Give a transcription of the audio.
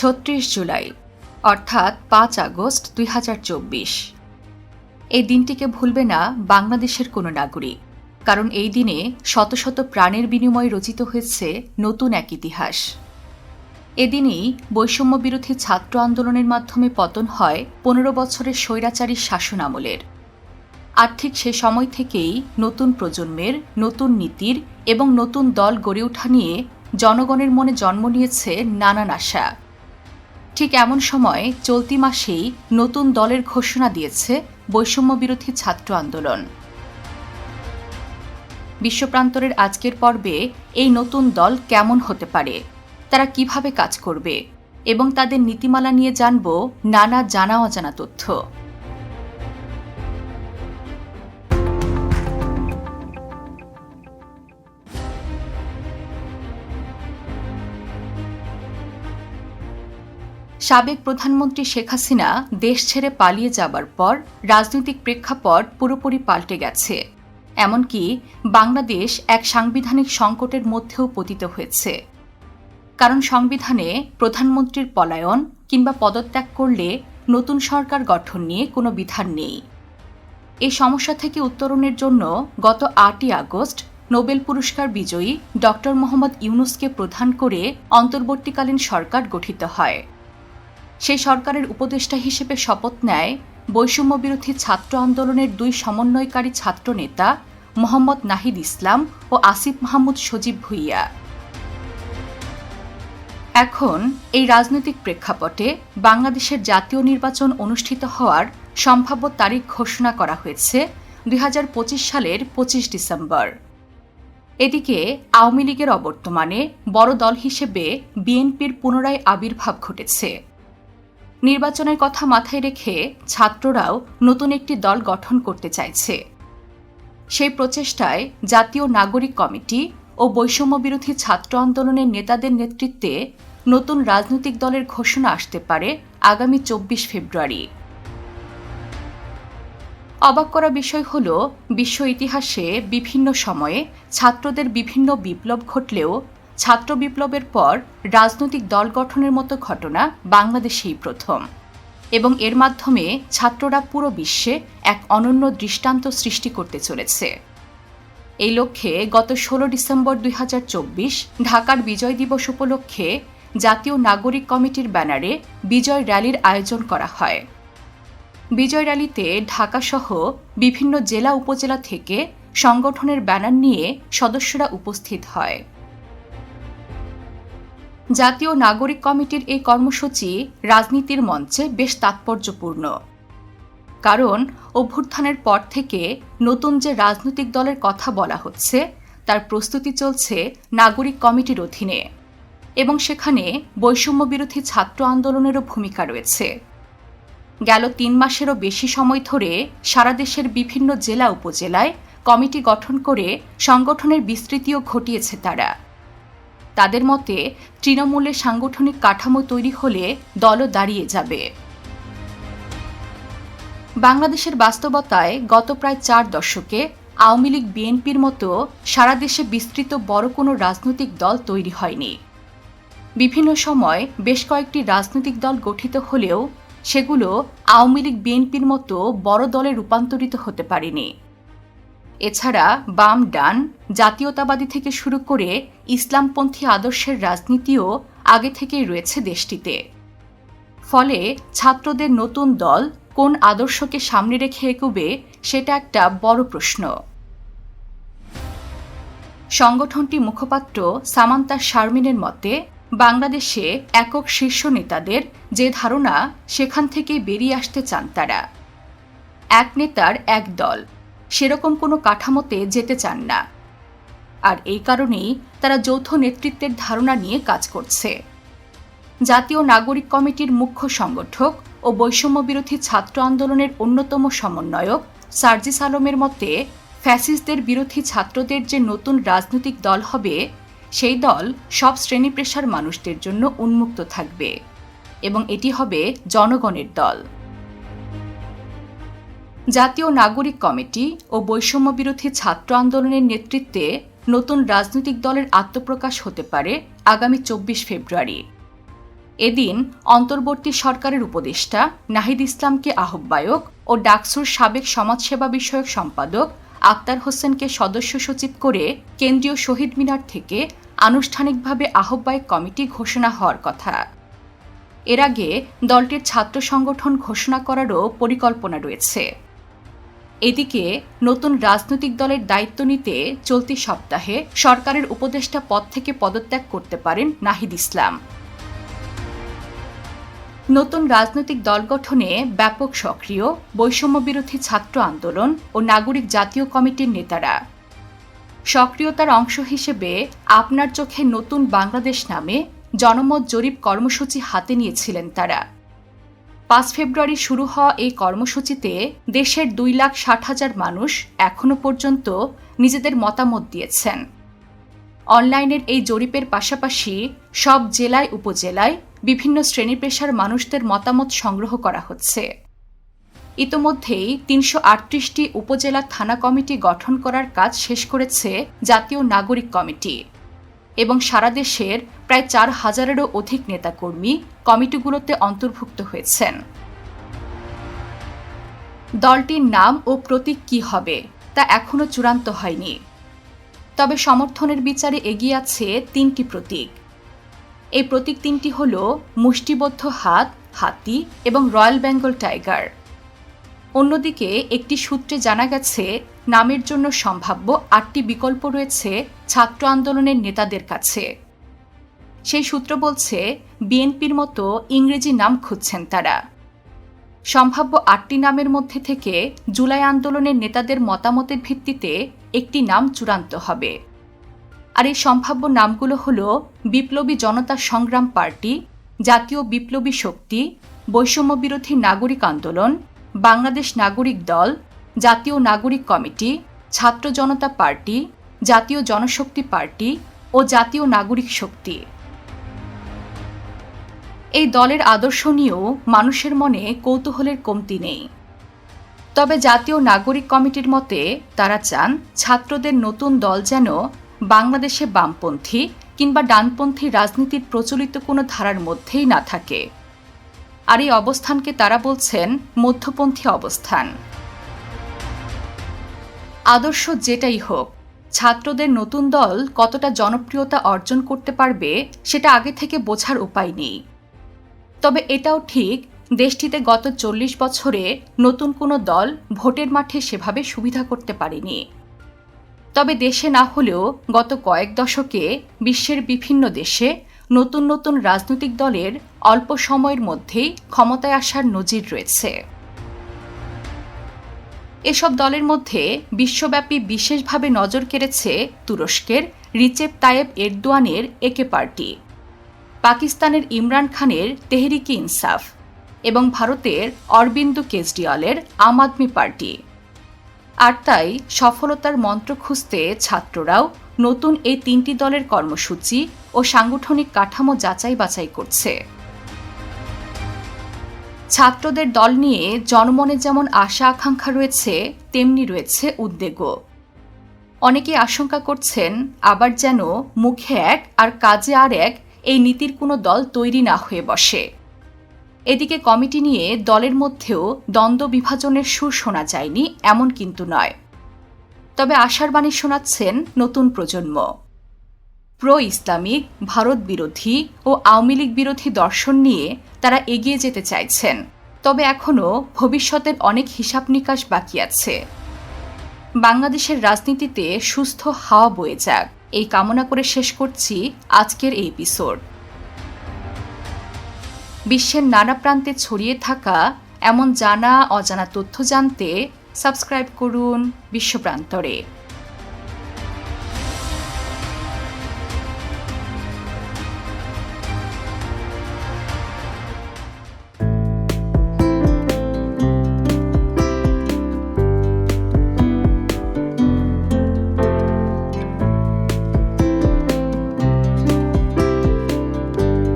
ছত্রিশ জুলাই, অর্থাৎ পাঁচ আগস্ট দুই হাজার চব্বিশ। এই দিনটিকে ভুলবে না বাংলাদেশের কোনো নাগরিক, কারণ এই দিনে শত শত প্রাণের বিনিময়ে রচিত হয়েছে নতুন এক ইতিহাস। এদিনেই বৈষম্য বিরোধী ছাত্র আন্দোলনের মাধ্যমে পতন হয় পনেরো বছরের স্বৈরাচারী শাসন আমলের। আর ঠিক সে সময় থেকেই নতুন প্রজন্মের, নতুন নীতির এবং নতুন দল গড়ে ওঠা নিয়ে জনগণের মনে জন্ম নিয়েছে নানান আশা। ঠিক এমন সময় চলতি মাসেই নতুন দলের ঘোষণা দিয়েছে বৈষম্য বিরোধী ছাত্র আন্দোলন। বিশ্বপ্রান্তরের আজকের পর্বে এই নতুন দল কেমন হতে পারে, তারা কীভাবে কাজ করবে এবং তাদের নীতিমালা নিয়ে জানব নানা জানা অজানা তথ্য। সাবেক প্রধানমন্ত্রী শেখ হাসিনা দেশ ছেড়ে পালিয়ে যাবার পর রাজনৈতিক প্রেক্ষাপট পুরোপুরি পাল্টে গেছে। এমনকি বাংলাদেশ এক সাংবিধানিক সংকটের মধ্যেও পতিত হয়েছে। কারণ সংবিধানে প্রধানমন্ত্রীর পলায়ন কিংবা পদত্যাগ করলে নতুন সরকার গঠন নিয়ে কোনো বিধান নেই। এই সমস্যা থেকে উত্তরণের জন্য গত আটই আগস্ট নোবেল পুরস্কার বিজয়ী ড মোহাম্মদ ইউনুসকে প্রধান করে অন্তর্বর্তীকালীন সরকার গঠিত হয়। সেই সরকারের উপদেষ্টা হিসেবে শপথ নেয় বৈষম্য বিরোধী ছাত্র আন্দোলনের দুই সমন্বয়কারী ছাত্র নেতা মোহাম্মদ নাহিদ ইসলাম ও আসিফ মাহমুদ সজীব ভুইয়া। এখন এই রাজনৈতিক প্রেক্ষাপটে বাংলাদেশের জাতীয় নির্বাচন অনুষ্ঠিত হওয়ার সম্ভাব্য তারিখ ঘোষণা করা হয়েছে দুই হাজার পঁচিশ সালের পঁচিশ ডিসেম্বর। এদিকে আওয়ামী লীগের অবর্তমানে বড় দল হিসেবে বিএনপির পুনরায় আবির্ভাব ঘটেছে। নির্বাচনের কথা মাথায় রেখে ছাত্ররাও নতুন একটি দল গঠন করতে চাইছে। সেই প্রচেষ্টায় জাতীয় নাগরিক কমিটি ও বৈষম্য বিরোধী ছাত্র আন্দোলনের নেতাদের নেতৃত্বে নতুন রাজনৈতিক দলের ঘোষণা আসতে পারে আগামী চব্বিশ ফেব্রুয়ারি। অবাক করা বিষয় হল, বিশ্ব ইতিহাসে বিভিন্ন সময়ে ছাত্রদের বিভিন্ন বিপ্লব ঘটলেও ছাত্র বিপ্লবের পর রাজনৈতিক দল গঠনের মতো ঘটনা বাংলাদেশেই প্রথম। এবং এর মাধ্যমে ছাত্ররা পুরো বিশ্বে এক অনন্য দৃষ্টান্ত সৃষ্টি করতে চলেছে। এই লক্ষ্যে গত ষোলো ডিসেম্বর দুই হাজার চব্বিশ ঢাকার বিজয় দিবস উপলক্ষে জাতীয় নাগরিক কমিটির ব্যানারে বিজয় র্যালির আয়োজন করা হয়। বিজয় র্যালিতে ঢাকাসহ বিভিন্ন জেলা উপজেলা থেকে সংগঠনের ব্যানার নিয়ে সদস্যরা উপস্থিত হয়। জাতীয় নাগরিক কমিটির এই কর্মসূচি রাজনীতির মঞ্চে বেশ তাৎপর্যপূর্ণ। কারণ অভ্যুত্থানের পর থেকে নতুন যে রাজনৈতিক দলের কথা বলা হচ্ছে, তার প্রস্তুতি চলছে নাগরিক কমিটির অধীনে। এবং সেখানে বৈষম্য বিরোধী ছাত্র আন্দোলনেরও ভূমিকা রয়েছে। গেল তিন মাসেরও বেশি সময় ধরে সারা দেশের বিভিন্ন জেলা উপজেলায় কমিটি গঠন করে সংগঠনের বিস্তৃতিও ঘটিয়েছে তারা। তাদের মতে, তৃণমূলের সাংগঠনিক কাঠামো তৈরি হলে দলও দাঁড়িয়ে যাবে। বাংলাদেশের বাস্তবতায় গত প্রায় চার দশকে আওয়ামী লীগ, বিএনপির মতো সারা দেশে বিস্তৃত বড় কোনো রাজনৈতিক দল তৈরি হয়নি। বিভিন্ন সময় বেশ কয়েকটি রাজনৈতিক দল গঠিত হলেও সেগুলো আওয়ামী লীগ, বিএনপির মতো বড় দলে রূপান্তরিত হতে পারেনি। এছাড়া বাম ডান জাতীয়তাবাদী থেকে শুরু করে ইসলামপন্থী আদর্শের রাজনীতিও আগে থেকেই রয়েছে দেশটিতে। ফলে ছাত্রদের নতুন দল কোন আদর্শকে সামনে রেখে এগোবে সেটা একটা বড় প্রশ্ন। সংগঠনটি মুখপাত্র সামান্তা শারমিনের মতে, বাংলাদেশে একক শীর্ষ নেতাদের যে ধারণা সেখান থেকে বেরিয়ে আসতে চান তারা। এক নেতার এক দল। সেরকম কোনো কাঠামোতে যেতে চান না। আর এই কারণেই তারা যৌথ নেতৃত্বের ধারণা নিয়ে কাজ করছে। জাতীয় নাগরিক কমিটির মুখ্য সংগঠক ও বৈষম্য বিরোধী ছাত্র আন্দোলনের অন্যতম সমন্বয়ক সার্জিস আলমের মতে, ফ্যাসিস্টদের বিরোধী ছাত্রদের যে নতুন রাজনৈতিক দল হবে, সেই দল সব শ্রেণি পেশার মানুষদের জন্য উন্মুক্ত থাকবে এবং এটি হবে জনগণের দল। জাতীয় নাগরিক কমিটি ও বৈষম্য বিরোধী ছাত্র আন্দোলনের নেতৃত্বে নতুন রাজনৈতিক দলের আত্মপ্রকাশ হতে পারে আগামী চব্বিশ ফেব্রুয়ারি। এদিন অন্তর্বর্তী সরকারের উপদেষ্টা নাহিদ ইসলামকে আহ্বায়ক ও ডাকসুর সাবেক সমাজসেবা বিষয়ক সম্পাদক আক্তার হোসেনকে সদস্য সচিব করে কেন্দ্রীয় শহীদ মিনার থেকে আনুষ্ঠানিকভাবে আহ্বায়ক কমিটি ঘোষণা হওয়ার কথা। এর আগে দলটির ছাত্র সংগঠন ঘোষণা করারও পরিকল্পনা রয়েছে। এদিকে নতুন রাজনৈতিক দলের দায়িত্ব নিতে চলতি সপ্তাহে সরকারের উপদেষ্টা পদ থেকে পদত্যাগ করতে পারেন নাহিদ ইসলাম। নতুন রাজনৈতিক দল গঠনে ব্যাপক সক্রিয় বৈষম্য বিরোধী ছাত্র আন্দোলন ও নাগরিক জাতীয় কমিটির নেতারা। সক্রিয়তার অংশ হিসেবে আপনার চোখে নতুন বাংলাদেশ নামে জনমত জরিপ কর্মসূচি হাতে নিয়েছিলেন তারা। পাঁচ ফেব্রুয়ারি শুরু হওয়া এই কর্মসূচিতে দেশের দুই লাখ ষাট হাজার মানুষ এখনও পর্যন্ত নিজেদের মতামত দিয়েছেন। অনলাইনের এই জরিপের পাশাপাশি সব জেলায়, উপজেলায় বিভিন্ন শ্রেণি পেশার মানুষদের মতামত সংগ্রহ করা হচ্ছে। ইতোমধ্যেই তিনশো আটত্রিশটি উপজেলা থানা কমিটি গঠন করার কাজ শেষ করেছে জাতীয় নাগরিক কমিটি। এবং সারা দেশের প্রায় চার হাজারেরও অধিক নেতাকর্মী কমিটিগুলোতে অন্তর্ভুক্ত হয়েছেন। দলটির নাম ও প্রতীক কি হবে তা এখনও চূড়ান্ত হয়নি। তবে সমর্থনের বিচারে এগিয়ে আছে তিনটি প্রতীক। এই প্রতীক তিনটি হল মুষ্টিবদ্ধ হাত, হাতি এবং রয়্যাল বেঙ্গল টাইগার। অন্যদিকে একটি সূত্রে জানা গেছে, নামের জন্য সম্ভাব্য আটটি বিকল্প রয়েছে ছাত্র আন্দোলনের নেতাদের কাছে। সেই সূত্র বলছে, বিএনপির মতো ইংরেজি নাম খুঁজছেন তারা। সম্ভাব্য আটটি নামের মধ্যে থেকে জুলাই আন্দোলনের নেতাদের মতামতের ভিত্তিতে একটি নাম চূড়ান্ত হবে। আর এই সম্ভাব্য নামগুলো হল বিপ্লবী জনতা সংগ্রাম পার্টি, জাতীয় বিপ্লবী শক্তি বৈষম্য বিরোধী নাগরিক আন্দোলন বাংলাদেশ নাগরিক দল, জাতীয় নাগরিক কমিটি, ছাত্র জনতা পার্টি, জাতীয় জনশক্তি পার্টি ও জাতীয় নাগরিক শক্তি। এই দলের আদর্শ নিয়েও মানুষের মনে কৌতূহলের কমতি নেই। তবে জাতীয় নাগরিক কমিটির মতে তারা চান ছাত্রদের নতুন দল যেন বাংলাদেশে বামপন্থী কিংবা ডানপন্থী রাজনীতির প্রচলিত কোনো ধারার মধ্যেই না থাকে। আর এই অবস্থানকে তারা বলছেন মধ্যপন্থী অবস্থান। আদর্শ যেটাই হোক, ছাত্রদের নতুন দল কতটা জনপ্রিয়তা অর্জন করতে পারবে সেটা আগে থেকে বোঝার উপায় নেই। তবে এটাও ঠিক, দেশটিতে গত চল্লিশ বছরে নতুন কোনো দল ভোটের মাঠে সেভাবে সুবিধা করতে পারেনি। তবে দেশে না হলেও গত কয়েক দশকে বিশ্বের বিভিন্ন দেশে নতুন নতুন রাজনৈতিক দলের অল্প সময়ের মধ্যেই ক্ষমতায় আসার নজির রয়েছে। এসব দলের মধ্যে বিশ্বব্যাপী বিশেষভাবে নজর কেড়েছে তুরস্কের রিচেপ তায়েব এরদোয়ানের একে পার্টি, পাকিস্তানের ইমরান খানের তেহরিকি ইনসাফ এবং ভারতের অরবিন্দ কেজরিওয়ালের আম আদমি পার্টি। আর তাই সফলতার মন্ত্র খুঁজতে ছাত্ররাও নতুন এই তিনটি দলের কর্মসূচি ও সাংগঠনিক কাঠামো যাচাই বাছাই করছে। ছাত্রদের দল নিয়ে জনমনে যেমন আশা আকাঙ্ক্ষা রয়েছে, তেমনি রয়েছে উদ্বেগও। অনেকে আশঙ্কা করছেন, আবার যেন মুখে এক আর কাজে আর এক এই নীতির কোনো দল তৈরি না হয়ে বসে। এদিকে কমিটি নিয়ে দলের মধ্যেও দ্বন্দ্ব বিভাজনের সুর শোনা যায়নি, এমন কিন্তু নয়। তবে আশার বাণী শোনাচ্ছেন নতুন প্রজন্ম। প্রো ইসলামিক ভারত বিরোধী ও আওয়ামী লীগ বিরোধী দর্শন নিয়ে তারা এগিয়ে যেতে চাইছেন। তবে এখনও ভবিষ্যতের অনেক হিসাব নিকাশ বাকি আছে। বাংলাদেশের রাজনীতিতে সুস্থ হাওয়া বয়ে যাক। এই কামনা করে শেষ করছি আজকের এই এপিসোড। বিশ্বের নানা প্রান্তে ছড়িয়ে থাকা এমন জানা অজানা তথ্য জানতে সাবস্ক্রাইব করুন বিশ্বপ্রান্তরে